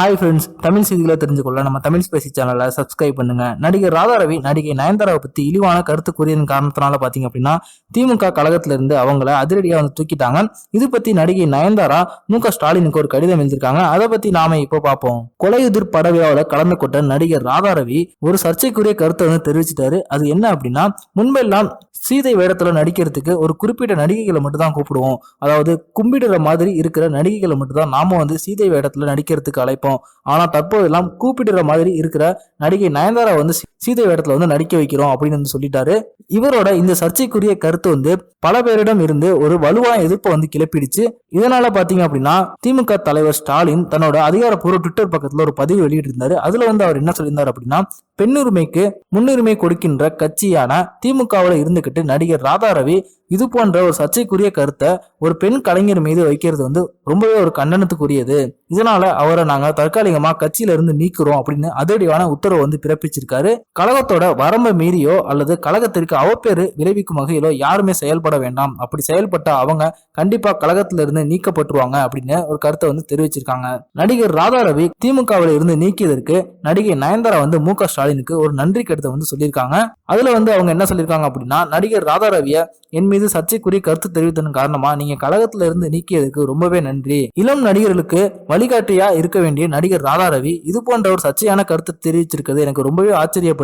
Hi friends Tamil செய்திகளை தெரிஞ்சுக்கொள்ள நம்ம Tamil Spacey சேனலை சப்ஸ்கிரைப் பண்ணுங்க. நடிகர் ராதாரவி நடிகை நயன்தாராவை பற்றி இழிவான கருத்து கூறியதன் காரணத்தினால பார்த்தீங்க அப்படின்னா திமுக கழகத்திலிருந்து அவங்கள அதிரடியாக வந்து தூக்கிட்டாங்க. இது பற்றி நடிகை நயன்தாரா மு க ஸ்டாலினுக்கு ஒரு கடிதம் எழுதியிருக்காங்க. அதை பற்றி நாம இப்போ பார்ப்போம். கொலையுதிர் பட விழாவில் கலந்து கொண்ட நடிகர் ராதாரவி ஒரு சர்ச்சைக்குரிய கருத்தை வந்து தெரிவிச்சிட்டாரு. அது என்ன அப்படின்னா முன்பெல்லாம் சீதை வேடத்தில் நடிக்கிறதுக்கு ஒரு குறிப்பிட்ட நடிகைகளை மட்டும் தான் கூப்பிடுவோம். அதாவது கும்பிடுற மாதிரி இருக்கிற நடிகைகளை மட்டும் தான் நாம வந்து சீதை வேடத்தில் நடிக்கிறதுக்கு அழைப்போம். ஆனா தற்போதெல்லாம் கூப்பிடுற மாதிரி இருக்கிற நடிகை நயன்தாரா வந்து சீதை வேடத்துல வந்து நடிக்க வைக்கிறோம் அப்படின்னு வந்து சொல்லிட்டாரு. இவரோட இந்த சர்ச்சைக்குரிய கருத்து வந்து பல பேரிடம் இருந்து ஒரு வலுவான எதிர்ப்பை வந்து கிளப்பிடுச்சு. இதனால பாத்தீங்க அப்படின்னா திமுக தலைவர் ஸ்டாலின் தன்னோட அதிகாரப்பூர்வ ட்விட்டர் பக்கத்துல ஒரு பதிவு வெளியிட்டிருந்தாரு. அதுல வந்து அவர் என்ன சொல்லியிருந்தார் அப்படின்னா பெண்ணுரிமைக்கு முன்னுரிமை கொடுக்கின்ற கட்சியான திமுகவில் இருந்துகிட்டு நடிகர் ராதா ரவி இது போன்ற ஒரு சர்ச்சைக்குரிய கருத்தை ஒரு பெண் கலைஞர் மீது வைக்கிறது வந்து ரொம்பவே ஒரு கண்டனத்துக்குரியது. இதனால அவரை நாங்க தற்காலிகமா கட்சியில இருந்து நீக்குறோம் அப்படின்னு அதிரடியான உத்தரவு வந்து பிறப்பிச்சிருக்காரு. கழகத்தோட வரம்பை மீறியோ அல்லது கழகத்திற்கு அவப்பேறு விளைவிக்கும் வகையிலோ யாருமே செயல்பட வேண்டாம். அப்படி செயல்பட்ட அவங்க கண்டிப்பா கழகத்துல இருந்து நீக்கப்பட்டுருவாங்க அப்படின்னு ஒரு கருத்தை வந்து தெரிவிச்சிருக்காங்க. நடிகர் ராதா ரவி திமுகவில் இருந்து நீக்கியதற்கு நடிகை நயன்தாரா வந்து மு ஸ்டாலினுக்கு ஒரு நன்றி கடிதம் வந்து சொல்லியிருக்காங்க. அதுல வந்து அவங்க என்ன சொல்லியிருக்காங்க அப்படின்னா நடிகர் ராதா ரவிய என் மீது சர்ச்சைக்குரிய கருத்து தெரிவித்ததன் காரணமா நீங்க கழகத்துல இருந்து நீக்கியதுக்கு ரொம்பவே நன்றி. இளம் நடிகர்களுக்கு வழிகாட்டியா இருக்க வேண்டிய நடிகர் ராதா ரவி இது போன்ற ஒரு சர்ச்சையான கருத்து தெரிவிச்சிருக்கிறது. எனக்கு ரொம்பவே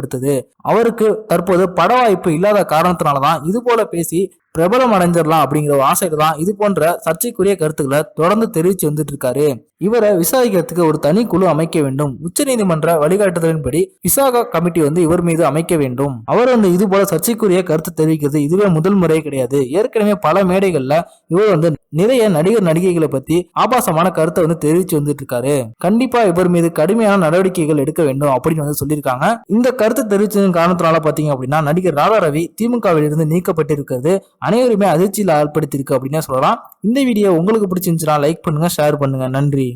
ஆச்சரியப்படுத்துது அவருக்கு தற்போது பட வாய்ப்பு இல்லாத காரணத்தினாலதான் இது போல பேசி பிரபலம் அடைஞ்சிடலாம் அப்படிங்கிற ஒரு ஆசையில தான் இது போன்ற சர்ச்சைக்குரிய கருத்துக்களை தொடர்ந்து தெரிவிச்சு வந்துட்டு இருக்காரு. இவரை விசாரிக்கிறதுக்கு ஒரு தனி குழு அமைக்க வேண்டும். உச்சநீதிமன்ற வழிகாட்டுதலின்படி விசாகா கமிட்டி வந்து இவர் மீது அமைக்க வேண்டும். அவர் வந்து இது போல சர்ச்சைக்குரிய கருத்து தெரிவிக்கிறது இதுவே முதல் முறை கிடையாது. ஏற்கனவே பல மேடைகள்ல இவர் வந்து நிறைய நடிகர் நடிகைகளை பத்தி ஆபாசமான கருத்தை வந்து தெரிவிச்சு வந்துட்டு இருக்காரு. கண்டிப்பா இவர் மீது கடுமையான நடவடிக்கைகள் எடுக்க வேண்டும் அப்படின்னு வந்து சொல்லியிருக்காங்க. இந்த கருத்து தெரிவிச்சதன் காரணத்தினால பாத்தீங்க அப்படின்னா நடிகர் ராதாரவி திமுகவில் இருந்து நீக்கப்பட்டிருக்கிறது. அனைவருமே அதிர்ச்சியில் ஆழ்படுத்தியிருக்கு அப்படின்னே சொல்லலாம். இந்த வீடியோ உங்களுக்கு பிடிச்சிருந்துச்சுன்னா லைக் பண்ணுங்கள் ஷேர் பண்ணுங்கள் நன்றி.